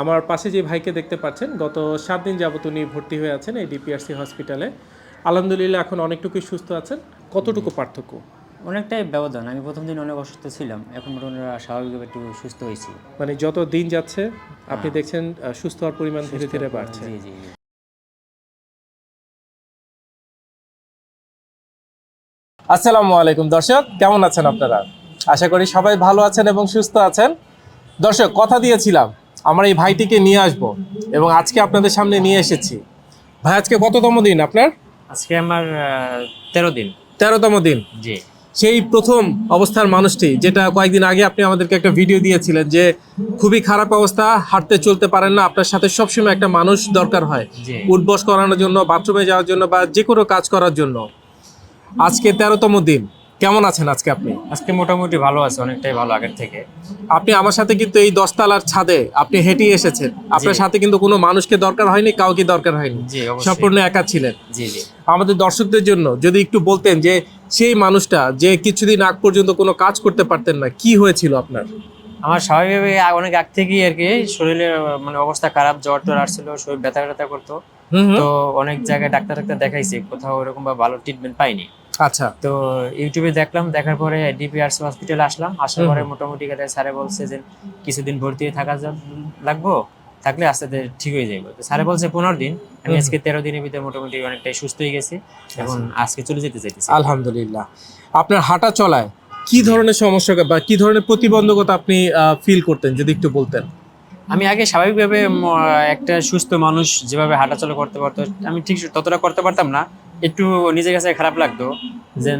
আমার পাশে যে ভাইকে দেখতে পাচ্ছেন গত সাত দিন যাবত উনি ভর্তি হয়ে আছেন এই ডিপিআরসি হসপিটালে। আলহামদুলিল্লাহ এখন অনেকটুকুই সুস্থ আছেন। কতটুকু পার্থক্য? অনেকটাই ব্যবধান। আমি প্রথম দিন অনেক অসুস্থ ছিলাম। এখন মোটামুটি স্বাভাবিকভাবে একটু সুস্থ হয়েছি। মানে যত দিন যাচ্ছে আপনি দেখছেন সুস্থ হওয়ার পরিমাণ ধীরে ধীরে বাড়ছে। জি জি জি। আসসালামু আলাইকুম দর্শক কেমন আছেন আপনারা? আশা করি সবাই ভালো আছেন এবং সুস্থ আছেন। দর্শক কথা দিয়েছিলাম আমার এই ভাইটিকে নিয়ে আসব এবং আজকে আপনাদের সামনে নিয়ে এসেছি। ভাই আজকে কততম দিন আপনার? আজকে আমার তেরো দিন। তেরোতম দিন। জি। সেই প্রথম অবস্থার মানুষটি যেটা কয়েকদিন আগে আপনি আমাদেরকে একটা ভিডিও দিয়েছিলেন যে খুবই খারাপ অবস্থা হাঁটতে চলতে পারেন না আপনার সাথে সবসময় একটা মানুষ দরকার হয়। উঠবস করানোর জন্য বাথরুমে যাওয়ার জন্য বা যে কোনো কাজ করার জন্য। আজকে তেরোতম দিন। কেমন আছেন আজকে আপনি? আজকে মোটামুটি ভালো আছে অনেকটাই ভালো আগের থেকে। আপনি আমার সাথে কিন্তু এই দশতলার ছাদে আপনি হেঁটে এসেছেন। আপনার সাথে কিন্তু কোনো মানুষকে দরকার হয়নি কাউকে দরকার হয়নি। সম্পূর্ণ একা ছিলেন। জি জি। আমাদের দর্শকদের জন্য যদি একটু বলতেন যে সেই মানুষটা যে কিছুদিন আগ পর্যন্ত কোনো কাজ করতে পারতেন না কি হয়েছিল আপনার? আমার স্বাভাবিকভাবে অনেক আগ থেকেই আর কি শরীরের মানে অবস্থা খারাপ জ্বর টর আসছিল শরীর ব্যথা ব্যথা করতো। তো অনেক জায়গায় ডাক্তার ডাক্তার দেখাইছি কোথাও ওরকম বা ভালো ট্রিটমেন্ট পাইনি। আচ্ছা। তো ইউটিউবে দেখলাম দেখার পরে ডিপিআরসি হসপিটালে আসলাম। আসার পরে মোটামুটি কথা স্যারে বলছে যে কিছুদিন ভর্তি হয়ে থাকা লাগবো থাকলে আস্তে আস্তে ঠিক হয়ে যাবে তো স্যারে বলছে পনেরো দিন। আমি আজকে তেরো দিনের ভিতরে মোটামুটি অনেকটাই সুস্থ হয়ে গেছি এখন আজকে চলে যেতে চাইতেছি। আলহামদুলিল্লাহ। আপনার হাঁটা চলায় কি ধরনের সমস্যা বা কি ধরনের প্রতিবন্ধকতা আপনি ফিল করতেন যদি একটু বলতেন? আমি আগে স্বাভাবিকভাবে একটা সুস্থ মানুষ যেভাবে হাঁটাচলা করতে পারতো আমি ঠিক ততটা করতে পারতাম না। একটু নিজের কাছে খারাপ লাগতো যে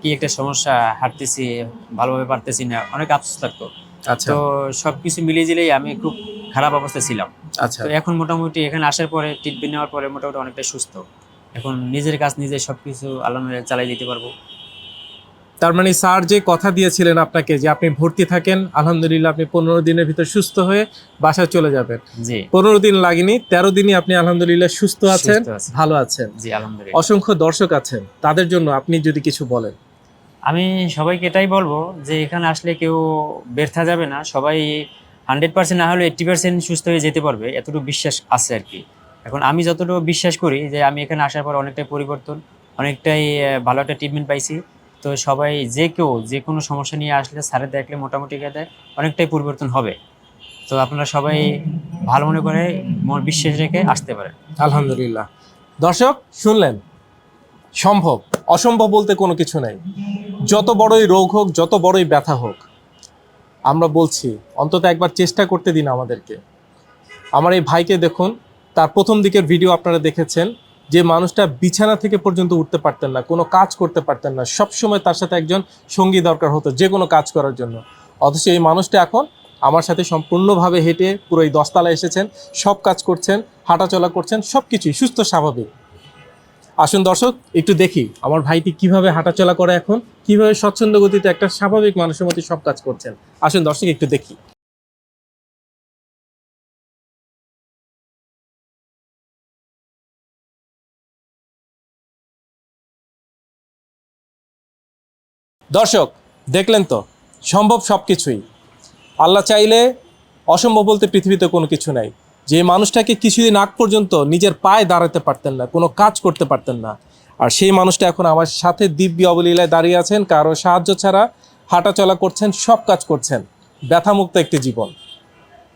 কি একটা সমস্যা হাঁটতেছি ভালোভাবে পারতেছি না অনেক আফসোস লাগতো। আচ্ছা। তো সবকিছু মিলিয়ে জিলেই আমি খুব খারাপ অবস্থায় ছিলাম। আচ্ছা। তো এখন মোটামুটি এখানে আসার পরে ট্রিটমেন্ট নেওয়ার পরে মোটামুটি অনেকটা সুস্থ। এখন নিজের কাজ নিজে সবকিছু আল্লাহ চালাই দিতে পারব। তার মানে স্যার যে কথা দিয়েছিলেন আপনাকে যে আপনি ভর্তি থাকেন আলহামদুলিল্লাহ আপনি পনেরো দিনের ভিতর সুস্থ হয়ে বাসায় চলে যাবেন। পনেরো দিন লাগেনি তেরো দিনই আপনি আলহামদুলিল্লাহ সুস্থ আছেন ভালো আছেন। অসংখ্য দর্শক আছেন তাদের জন্য আপনি যদি কিছু বলেন। আমি সবাইকে এটাই বলব যে এখানে আসলে কেউ ব্যর্থা যাবে না সবাই হান্ড্রেড পার্সেন্ট না হলে এইট্টি পার্সেন্ট সুস্থ হয়ে যেতে পারবে এতটুকু বিশ্বাস আছে আর কি। এখন আমি যতটুকু বিশ্বাস করি যে আমি এখানে আসার পর অনেকটাই পরিবর্তন অনেকটাই ভালো একটা ট্রিটমেন্ট পাইছি। তো সবাই যে কেউ যে কোনো সমস্যা নিয়ে আসলে স্যারে দেখলে মোটামুটি কথা অনেকটাই পরিবর্তন হবে। তো আপনারা সবাই ভালো মনে করে বিশ্বাস রেখে আসতে পারেন। আলহামদুলিল্লাহ। দর্শক, শুনলেন? সম্ভব। অসম্ভব বলতে কোনো কিছু নাই। যত বড়ই রোগ হোক, যত বড়ই ব্যথা হোক, আমরা বলছি, অন্তত একবার চেষ্টা করতে দিন আমাদেরকে। আমার এই ভাইকে দেখুন, তার প্রথম দিকের ভিডিও আপনারা দেখেছেন। যে মানুষটা বিছানা থেকে পর্যন্ত উঠতে পারতেন না, কোনো কাজ করতে পারতেন না সব সময় তার সাথে একজন সঙ্গী দরকার হতো যে কোনো কাজ করার জন্য। অথচ এই মানুষটা এখন আমার সাথে সম্পূর্ণভাবে হেঁটে পুরো এই দশতলা এসেছেন, সব কাজ করছেন, হাঁটাচলা করছেন সব কিছুই সুস্থ, স্বাভাবিক। আসুন দর্শক, একটু দেখি আমার ভাইটি কীভাবে হাঁটাচলা করে এখন, কীভাবে স্বচ্ছন্দ গতিতে একটা স্বাভাবিক মানুষের মতো সব কাজ করছেন। আসুন দর্শক, একটু দেখি। দর্শক, দেখলেন তো, সম্ভব সব কিছুই আল্লাহ চাইলে অসম্ভব বলতে পৃথিবীতে কোনো কিছু নাই। যে মানুষটাকে কিছুদিন আগ পর্যন্ত নিজের পায়ে দাঁড়াতে পারতেন না, কোনো কাজ করতে পারতেন না, আর সেই মানুষটা এখন আমার সাথে দিব্য অবলীলায় দাঁড়িয়ে আছেন, কারও সাহায্য ছাড়া হাঁটাচলা করছেন, সব কাজ করছেন, ব্যথামুক্ত একটি জীবন।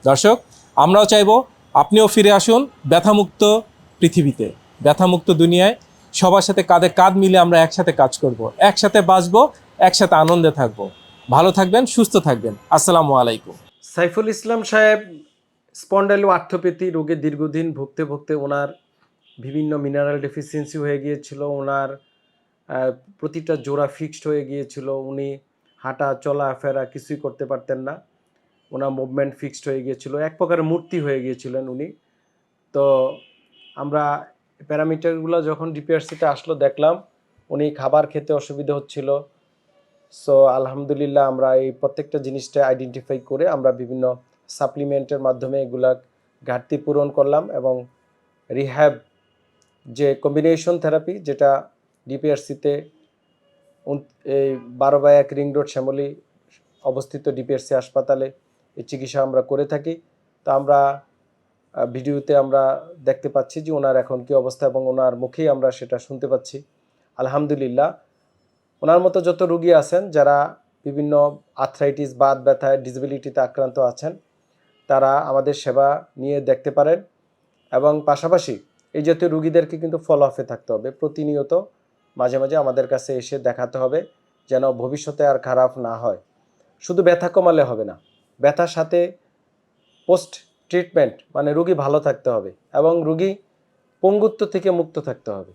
দর্শক, আমরাও চাইব আপনিও ফিরে আসুন ব্যথামুক্ত পৃথিবীতে, ব্যথামুক্ত দুনিয়ায়। সবার সাথে কাঁধে কাঁধ মিলে আমরা একসাথে কাজ করব, একসাথে বাঁচবো একসাথে আনন্দে থাকব। ভালো থাকবেন, সুস্থ থাকবেন। আসসালামু আলাইকুম। সাইফুল ইসলাম সাহেব স্পন্ডাইলো আর্থোপ্যাথি রোগে দীর্ঘদিন ভুগতে ভুগতে ওনার বিভিন্ন মিনারেল ডেফিসিয়েন্সি হয়ে গিয়েছিল, ওনার প্রতিটা জোড়া ফিক্সড হয়ে গিয়েছিল, উনি হাঁটা, চলা, ফেরা কিছুই করতে পারতেন না। ওনার মুভমেন্ট ফিক্সড হয়ে গিয়েছিল, এক প্রকারের মূর্তি হয়ে গিয়েছিলেন উনি। তো আমরা প্যারামিটারগুলো যখন ডিপিআরসিতে আসলো, দেখলাম উনি খাবার খেতে অসুবিধা হচ্ছিল সো আলহামদুলিল্লাহ আমরা এই প্রত্যেকটা জিনিসটা আইডেন্টিফাই করে আমরা বিভিন্ন সাপ্লিমেন্টের মাধ্যমে এগুলা ঘাটতি পূরণ করলাম এবং রিহ্যাব যে কম্বিনেশন থেরাপি যেটা ডিপিআরসিতে এই বারো বাই এক রিং রোড শ্যামলী অবস্থিত ডিপিআরসি হাসপাতালে এই চিকিৎসা আমরা করে থাকি। তো আমরা ভিডিওতে আমরা দেখতে পাচ্ছি যে ওনার এখন কি অবস্থা এবং ওনার মুখেই আমরা সেটা শুনতে পাচ্ছি। আলহামদুলিল্লাহ ওনার মতো যত রুগী আছেন, যারা বিভিন্ন আর্থ্রাইটিস বাদ ব্যথায় ডিসেবিলিটিতে আক্রান্ত আছেন, তারা আমাদের সেবা নিয়ে দেখতে পারেন এবং পাশাপাশি এই জাতীয় রুগীদেরকে কিন্তু ফলো আপে থাকতে হবে। প্রতিনিয়ত মাঝে মাঝে আমাদের কাছে এসে দেখাতে হবে যেন ভবিষ্যতে আর খারাপ না হয়। শুধু ব্যথা কমালে হবে না, ব্যথার সাথে পোস্ট ট্রিটমেন্ট মানে রুগী ভালো থাকতে হবে এবং রুগী পঙ্গুত্ব থেকে মুক্ত থাকতে হবে।